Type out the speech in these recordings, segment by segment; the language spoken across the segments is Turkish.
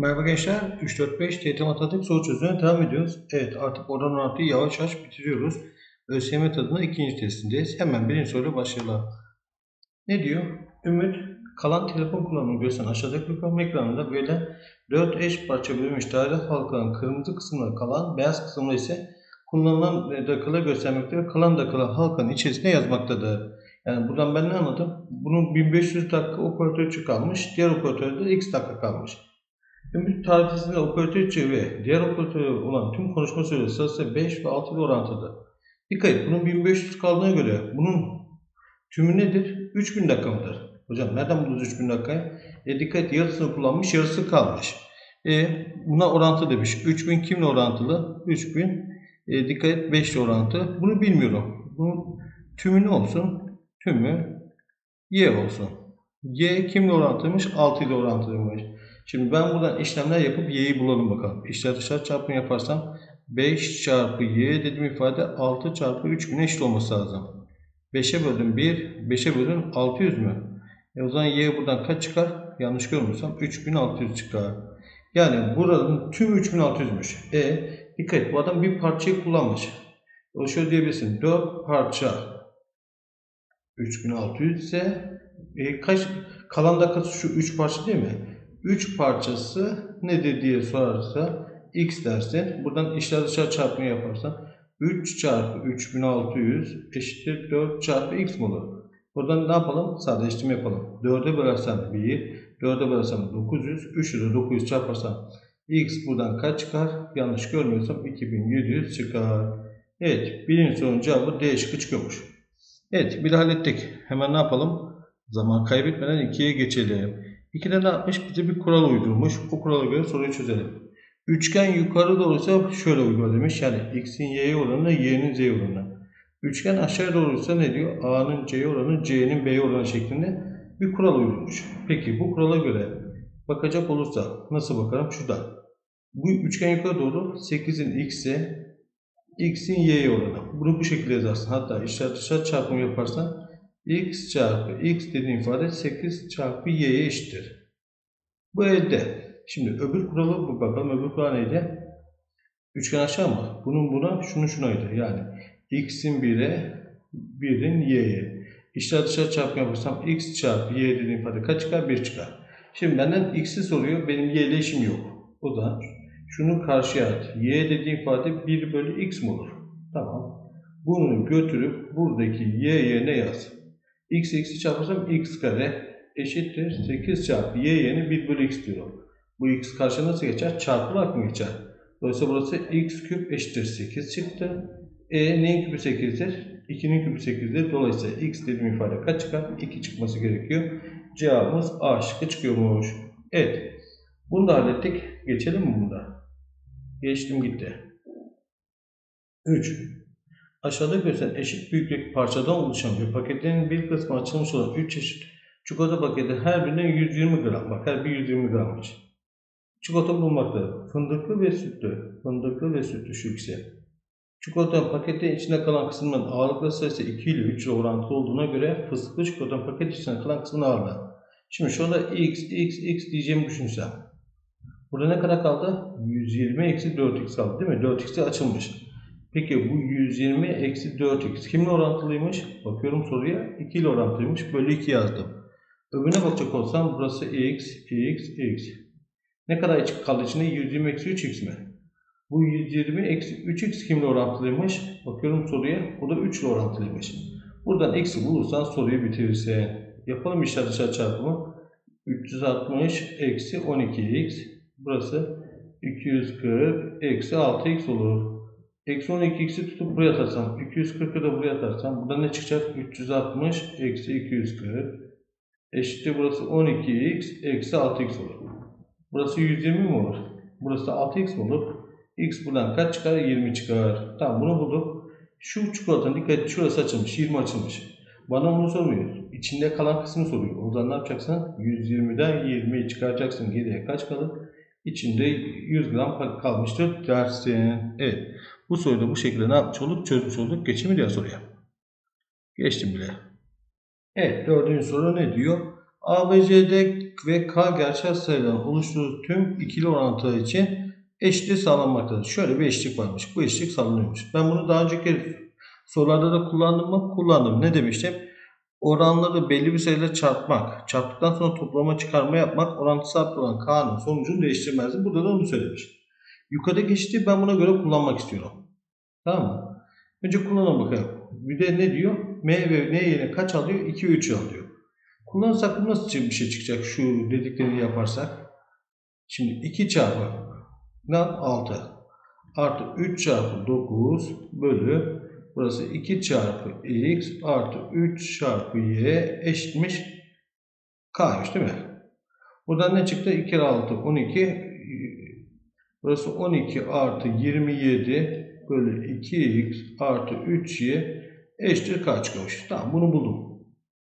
Merhaba gençler. 3-4-5 TET matematik soru çözümüne devam ediyoruz. Evet artık oran orantıyı yavaş yavaş bitiriyoruz. ÖSYM tadında ikinci testindeyiz. Hemen birinci soruyla başlayalım. Ne diyor? Ümit kalan telefon kullanımını gösteren aşağıdaki program ekranında böyle 4 eş parça bölünmüş daire halkanın kırmızı kısmında kalan beyaz kısmında ise kullanılan dakikaları göstermektedir. Kalan dakikalar halkanın içerisinde yazmaktadır. Yani buradan ben ne anladım? Bunun 1500 dakika operatör çıkarmış. Diğer operatörde x dakika kalmış. Ümit tarifesinde operatör içi ve diğer operatör olan tüm konuşma süresi sırası 5 ve 6 ile orantılı. Dikkat bunun 1500 kaldığına göre bunun tümü nedir? 3000 dakika mıdır? Hocam nereden buldunuz 3000 dakikayı? E dikkat yarısını kullanmış yarısı kalmış. E buna orantı demiş. 3000 kimle orantılı? 3000 e, dikkat et 5 ile orantı. Bunu bilmiyorum. Bunun tümü ne olsun? Tümü y olsun. y kimle orantılıymış? 6 ile orantılıymış. Şimdi ben buradan işlemler yapıp y'yi bulalım bakalım. İşler dışarı çarpımı yaparsam 5 çarpı y dediğim ifade 6 çarpı 3000 eşit olması lazım. 5'e böldüm 1, 5'e böldüm 600 mü? E o zaman y buradan kaç çıkar? Yanlış görmüyorsam 3600 çıkar. Yani buranın tüm 3600'müş. E dikkat bu adam bir parçayı kullanmış. O şöyle diyebilirsin 4 parça 3600 ise e, kaç kalan dakikası şu 3 parça değil mi? 3 parçası nedir diye sorarsa x dersin. Buradan işler dışarı çarpımı yaparsan 3 çarpı 3600 eşittir 4 çarpı x mi olur? Buradan ne yapalım? Sadeleştirme yapalım. 4'e bölersem 1, 4'e bölersem 900, 3'ü de 900 çarparsam x buradan kaç çıkar? Yanlış görmüyorsam 2700 çıkar. Evet, birinci sorunun cevabı D şıkkı çıkıyormuş. Evet, bir hallettik. Hemen ne yapalım? Zaman kaybetmeden 2'ye geçelim. 2'de ne yapmış? Bize bir kural uydurmuş. O kurala göre soruyu çözelim. Üçgen yukarı doğruysa şöyle uygula demiş. Yani x'in y'ye oranı, y'nin z'ye oranı. Üçgen aşağı doğruysa ne diyor? a'nın c'ye oranı, c'nin b'ye oranı şeklinde bir kural uydurmuş. Peki bu kurala göre bakacak olursa nasıl bakarım? Şurada. Bu üçgen yukarı doğru 8'in x'e, x'in y'ye oranı. Bunu bu şekilde yazarsın. Hatta işler dışarı çarpımı yaparsan x çarpı x dediğin ifade 8 çarpı y'ye eşittir. Bu elde. Şimdi öbür kuralı bu bakalım. Öbür kural neydi? Üçgen aşağı mı? Bunun buna, şunu şunaydı. Yani x'in 1'e, 1'in y'ye. İşler dışarı çarpım yaparsam x çarpı y dediğim ifade kaç çıkar? 1 çıkar. Şimdi benden x'i soruyor. Benim y ile işim yok. O zaman şunu karşıya at. y dediğim ifade 1 bölü x mi olur? Tamam. Bunu götürüp buradaki y yerine yaz. X x'i çarparsam x kare eşittir 8 çarpı y yerine 1 bölü x diyorum. Bu x karşıya nasıl geçer? Çarpılarak mı geçer? Dolayısıyla burası x küp eşittir 8 çıktı. E neyin küpü 8'dir? 2'nin küpü 8'dir. Dolayısıyla x dediğim ifade kaç çıkar? 2 çıkması gerekiyor. Cevabımız A şıkkı çıkıyormuş. Evet. Bunu da hallettik. Geçelim mi bunda? Geçtim gitti. 3. Aşağıda gösteren eşit büyüklük parçadan oluşan bir paketlerin bir kısmı açılmış olan 3 çeşit çikolata paketi her birinden 120 gram. Bak her bir 120 grammış. Çikolata bulunmaktadır. Fındıklı ve sütlü. Fındıklı ve sütlü ikisi. Çikolata paketin içinde kalan kısmının ağırlıklı sayısı 2 ile 3 ile orantılı olduğuna göre fıstıklı çikolata paket içinde kalan kısmın ağırlığı. Şimdi şurada x, x, x diyeceğimi düşünsem. Burada ne kadar kaldı? 120 eksi 4x kaldı değil mi? 4x'e açılmış. Peki bu 120 eksi 4x kimle orantılıymış? Bakıyorum soruya 2 ile orantılıymış. Bölü 2 yazdım. Öbürüne bakacak olsam burası x, x, x. Ne kadar kaldı içinde? 120 eksi 3x mi? Bu 120 eksi 3x kimle orantılıymış? Bakıyorum soruya. O da 3 ile orantılıymış. Buradan x'i bulursan soruyu bitirirse. Yapalım işler dışarı çarpımı. 360 eksi 12x. Burası 240 eksi 6x olur. Eksi 12x'i tutup buraya atarsam, 240'ı da buraya atarsam, burada ne çıkacak? 360 eksi 240 eşittir burası 12x eksi 6x olur. Burası 120 mi olur? Burası 6x mi olur? x buradan kaç çıkar? 20 çıkar. Tamam bunu bulduk. Şu çikolatanın dikkat şurası açılmış, 20 açılmış. Bana onu sormuyor. İçinde kalan kısmı soruyor. O zaman ne yapacaksın? 120'den 20'yi çıkaracaksın. Geriye kaç kalır? İçinde 100 gram kalmıştır dersin. Evet. Bu soruyu da bu şekilde ne yapmış olduk? Çözmüş olduk. Geçelim diğer soruya. Geçtim bile. Evet. Dördüncü soru ne diyor? A, B, C, D ve K gerçel sayıların oluşturduğu tüm ikili orantılar için eşitliği sağlanmaktadır. Şöyle bir eşitlik varmış. Bu eşitlik sağlanıyormuş. Ben bunu daha önceki sorularda da kullandım mı? Kullandım. Ne demiştim? Oranları belli bir sayıyla çarpmak, çarptıktan sonra toplama çıkarma yapmak orantısal olan K'nın sonucunu değiştirmezdi. Burada da onu söylemiş. Yukarıdaki eşitliği ben buna göre kullanmak istiyorum. Tamam mı? Önce kullanalım bakalım. Bir de ne diyor? M ve N yerine kaç alıyor? 2 ve 3 alıyor. Kullanırsak bu nasıl bir şey çıkacak? Şu dediklerini yaparsak. Şimdi 2 çarpı ne? 6 artı 3 çarpı 9 bölü burası 2 çarpı x artı 3 çarpı y eşitmiş k'ymış değil mi? Buradan ne çıktı? 2 kere 6 12 burası 12 artı 27 bölü 2x artı 3y eşittir k çıkmış. Tamam bunu buldum.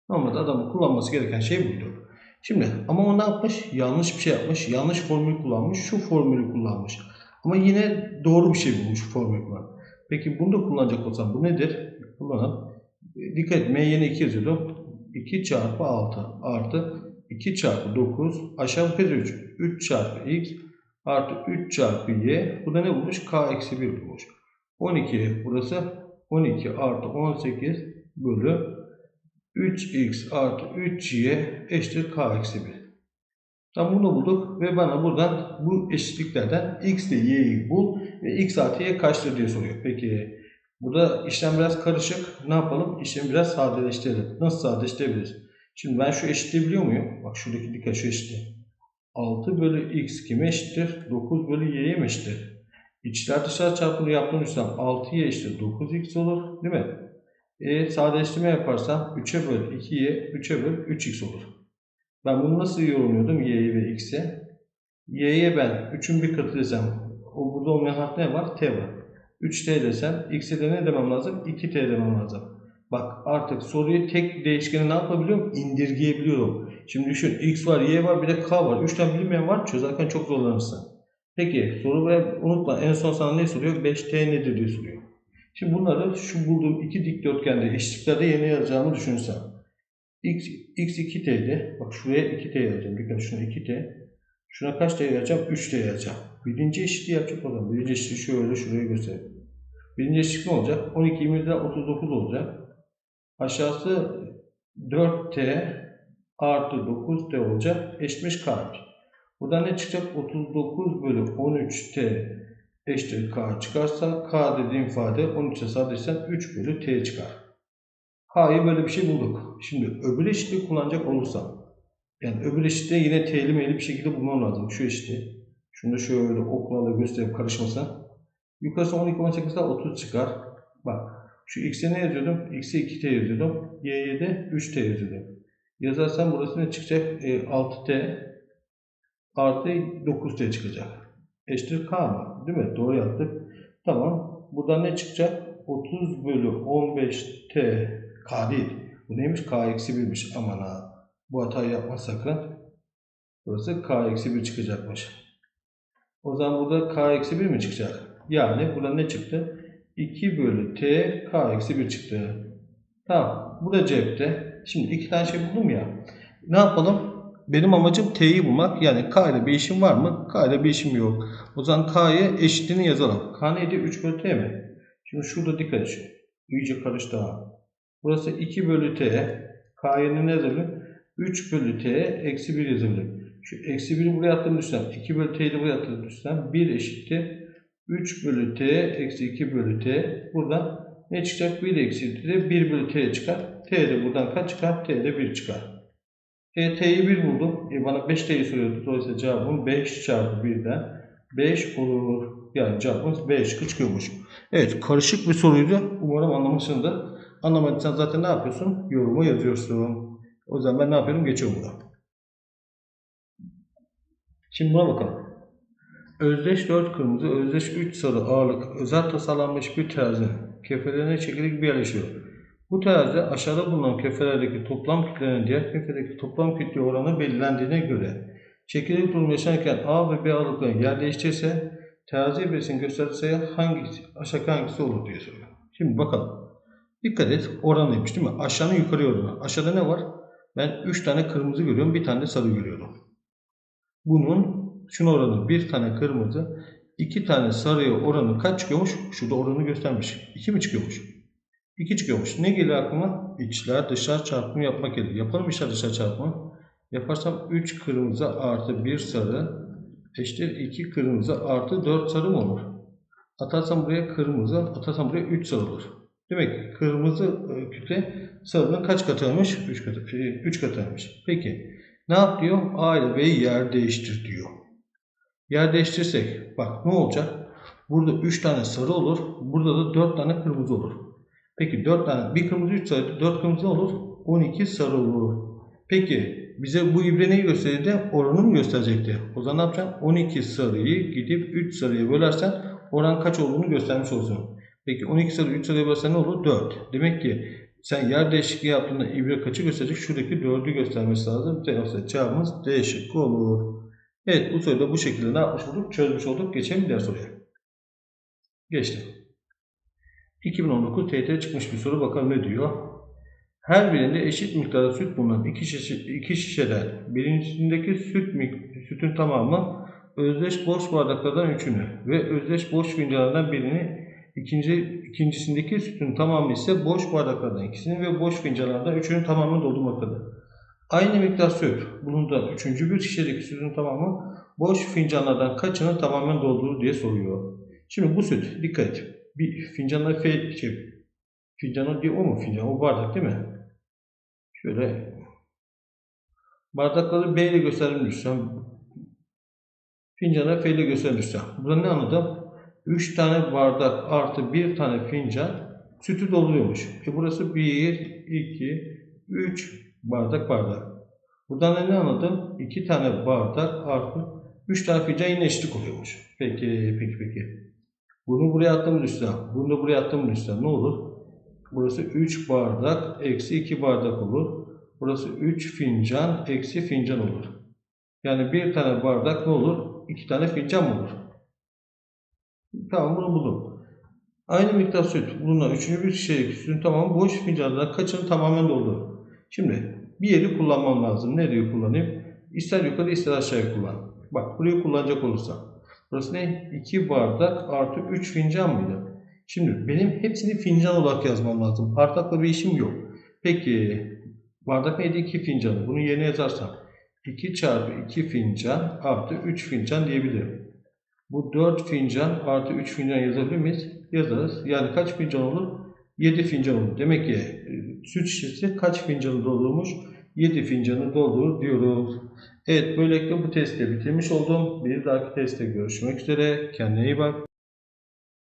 Normalde adamın kullanması gereken şey buydu. Şimdi ama o ne yapmış? Yanlış bir şey yapmış. Yanlış formülü kullanmış. Şu formülü kullanmış. Ama yine doğru bir şey bulmuş formülü kullan. Peki bunu da kullanacak olsam bu nedir? Kullanalım. Dikkat et. M yerine 2 yazıyordum. 2 çarpı 6 artı 2 çarpı 9 aşağı yukarı 3. 3 çarpı x artı 3 çarpı y. Bu da ne bulmuş? K eksi 1 bulmuş. 12 burası 12 artı 18 bölü 3x artı 3y eşittir k eksi 1. Tam bunu bulduk ve bana buradan bu eşitliklerden x ile y'yi bul ve x artı y kaçtır diye soruyor. Peki burada işlem biraz karışık. Ne yapalım? İşlemi biraz sadeleştirelim. Nasıl sadeleştirebiliriz? Şimdi ben şu eşitliği biliyor muyum? Bak şuradaki dikkat şu eşitliği. 6 bölü x kime eşittir? 9 bölü y'ye mi eşittir? İçler dışlar çarpımı yaptığım üstten 6y eşittir 9x olur değil mi? E, sadeleştirme yaparsam 3'e böl 2y, 3'e böl 3x olur. Ben bunu nasıl yorumluyordum y'ye ve x'e? y'ye ben 3'ün bir katı desem, o burada olmayan harf ne var? t var. 3t desem, x'e de ne demem lazım? 2t demem lazım. Bak artık soruyu tek değişkeni ne yapabiliyorum? İndirgeyebiliyorum. Şimdi düşün x var, y var, bir de k var. 3 tane var, çözerken çok zorlanırsın. Peki soru buraya unutma. En son sana ne soruyor? 5t nedir diye soruyor. Şimdi bunları şu bulduğum iki dikdörtgende eşitliklerde yeni yazacağımı düşünsem. x, x 2t'ydi. Bak şuraya 2t yazacağım. Dikkat şuna 2t. Şuna kaç t yazacağım? 3t yazacağım. Birinci eşitliği yapacak o zaman. Birinci eşitliği şöyle şuraya göstereyim. Birinci eşitlik ne olacak? 12 20'de 39 olacak. Aşağısı 4t artı 9t olacak. Eşitmiş k. Buradan ne çıkacak? 39 bölü 13t eşittir k çıkarsa k dediğim ifade 13'e sadeleşsen 3 bölü t çıkar. K'yı böyle bir şey bulduk. Şimdi öbür eşitliği kullanacak olursam yani öbür eşitliği yine t'li meyli bir şekilde bulmam lazım. Şu eşitliği. Şunu da şöyle oklarla gösterip karışmasa. Yukarısı 12 18 daha 30 çıkar. Bak şu x'e ne yazıyordum? x'e 2t yazıyordum. y'ye de 3t yazıyordum. Yazarsam burası ne çıkacak? E, 6t artı 9t çıkacak. Eşittir k mı? Değil mi? Doğru yaptık. Tamam. Buradan ne çıkacak? 30 bölü 15t k değil. Bu neymiş? k eksi 1'miş. Aman ha. Bu hatayı yapma sakın. Burası k eksi 1 çıkacakmış. O zaman burada k eksi 1 mi çıkacak? Yani burada ne çıktı? 2 bölü t k eksi 1 çıktı. Tamam. Bu da cepte. Şimdi iki tane şey buldum ya. Ne yapalım? Benim amacım t'yi bulmak. Yani k ile bir işim var mı? K ile bir işim yok. O zaman k'ya eşitliğini yazalım. k neydi? 3 bölü t mi? Şimdi şurada dikkat et. İyice karıştı ha. Burası 2 bölü t. K'ya ne yazabilirim? 3 bölü t eksi 1 yazabilirim. Şu eksi 1'i buraya attığım üstten. 2 bölü t'yi de buraya attığım üstten. 1 eşittir. 3 bölü t eksi 2 bölü t. Buradan ne çıkacak? 1 eksi t 1 bölü t çıkar. t de buradan kaç çıkar? t de 1 çıkar. E, t'yi 1 buldum. E, bana 5t'yi soruyordu. Dolayısıyla cevabım 5 çarpı 1'den 5 olur. Yani cevabımız 5 çıkıyormuş. Evet karışık bir soruydu. Umarım anlamışsındır. Anlamadıysan zaten ne yapıyorsun? Yorumu yazıyorsun. O zaman ben ne yapıyorum? Geçiyorum buna. Şimdi buna bakalım. Özdeş 4 kırmızı, özdeş 3 sarı ağırlık, özel tasarlanmış bir terazi kefelerine çekilik bir yerleşiyor. Bu terazide aşağıda bulunan kefelerdeki toplam kütlenin diğer kefedeki toplam kütle oranı belirlendiğine göre çekirdek durum yaşanırken A ve B ağırlıkları yer değiştirirse terazi ibresinin gösterdiği sayı hangisi, aşağı hangisi olur diye soruyor. Şimdi bakalım. Dikkat et oran demiş değil mi? Aşağının yukarı oranı. Aşağıda ne var? Ben 3 tane kırmızı görüyorum, bir tane de sarı görüyorum. Bunun şuna oranı bir tane kırmızı, iki tane sarıya oranı kaç çıkıyormuş? Şurada oranı göstermiş. 2 mi çıkıyormuş? 2 çıkıyormuş. Ne geliyor aklıma? İçler dışlar çarpımı yapmak geliyor. Yapalım içler dışlar çarpımı. Yaparsam 3 kırmızı artı 1 sarı eşittir 2 kırmızı artı 4 sarı mı olur? Atarsam buraya kırmızı, atarsam buraya 3 sarı olur. Demek ki kırmızı e, kütle sarının kaç katıymış? 3 katı, 3 katıymış. Peki ne yap diyor? A ile B'yi yer değiştir diyor. Yer değiştirsek bak ne olacak? Burada 3 tane sarı olur. Burada da 4 tane kırmızı olur. Peki 4 tane bir kırmızı 3 sarı 4 kırmızı olur. 12 sarı olur. Peki bize bu ibre neyi gösterirdi? Oranı mı gösterecekti? O zaman ne yapacaksın? 12 sarıyı gidip 3 sarıya bölersen oran kaç olduğunu göstermiş olsun. Peki 12 sarı 3 sarıya bölsen ne olur? 4. Demek ki sen yer değişikliği yaptığında ibre kaçı gösterecek? Şuradaki 4'ü göstermesi lazım. Dolayısıyla cevabımız D olur. Evet bu soruda bu şekilde ne yapmış olduk? Çözmüş olduk. Geçelim diğer soruya. Geçtim. 2019 TYT çıkmış bir soru. Bakalım ne diyor? Her birinde eşit miktarda süt bulunan iki, şişe, iki şişeden birincisindeki süt sütün tamamı özdeş boş bardaklardan üçünü ve özdeş boş fincanlardan birini ikinci, ikincisindeki sütün tamamı ise boş bardaklardan ikisini ve boş fincanlardan üçünün tamamını doldurmaktadır. Aynı miktar süt bulunduğu üçüncü bir şişedeki sütün tamamı boş fincanlardan kaçını tamamen doldurur diye soruyor. Şimdi bu süt dikkat et. Bir fincanla fe, şey, fincanı diye o mu fincan? O bardak değil mi? Şöyle bardakları B ile gösterilmişsem fincana F ile gösterilmişsem. Burada ne anladım? 3 tane bardak artı 1 tane fincan sütü dolduruyormuş. E burası 1, 2, 3 bardak bardak. Buradan da ne anladım? 2 tane bardak artı 3 tane fincan yine eşitlik oluyormuş. Peki, peki, peki. Bunu buraya attığımız üstten, bunu da buraya attığımız üstten ne olur? Burası 3 bardak eksi 2 bardak olur. Burası 3 fincan eksi fincan olur. Yani bir tane bardak ne olur? 2 tane fincan olur? Tamam bunu buldum. Aynı miktar süt bulunan üçüncü bir şişedeki sütün tamamı boş fincanlardan kaçını tamamen doldurur. Şimdi bir yeri kullanmam lazım. Nereye kullanayım? İster yukarı ister aşağıya kullan. Bak burayı kullanacak olursam. Burası ne? 2 bardak artı 3 fincan mıydı? Şimdi benim hepsini fincan olarak yazmam lazım. Bardakla bir işim yok. Peki bardak neydi? 2 fincanı. Bunu yerine yazarsam 2 çarpı 2 fincan artı 3 fincan diyebilirim. Bu 4 fincan artı 3 fincan yazabilir miyiz? Yazarız. Yani kaç fincan olur? 7 fincan olur. Demek ki e, süt şişesi kaç fincanı doldurmuş? 7 fincanı doldurur diyoruz. Evet böylelikle bu testi bitirmiş oldum. Bir dahaki testte görüşmek üzere. Kendine iyi bak.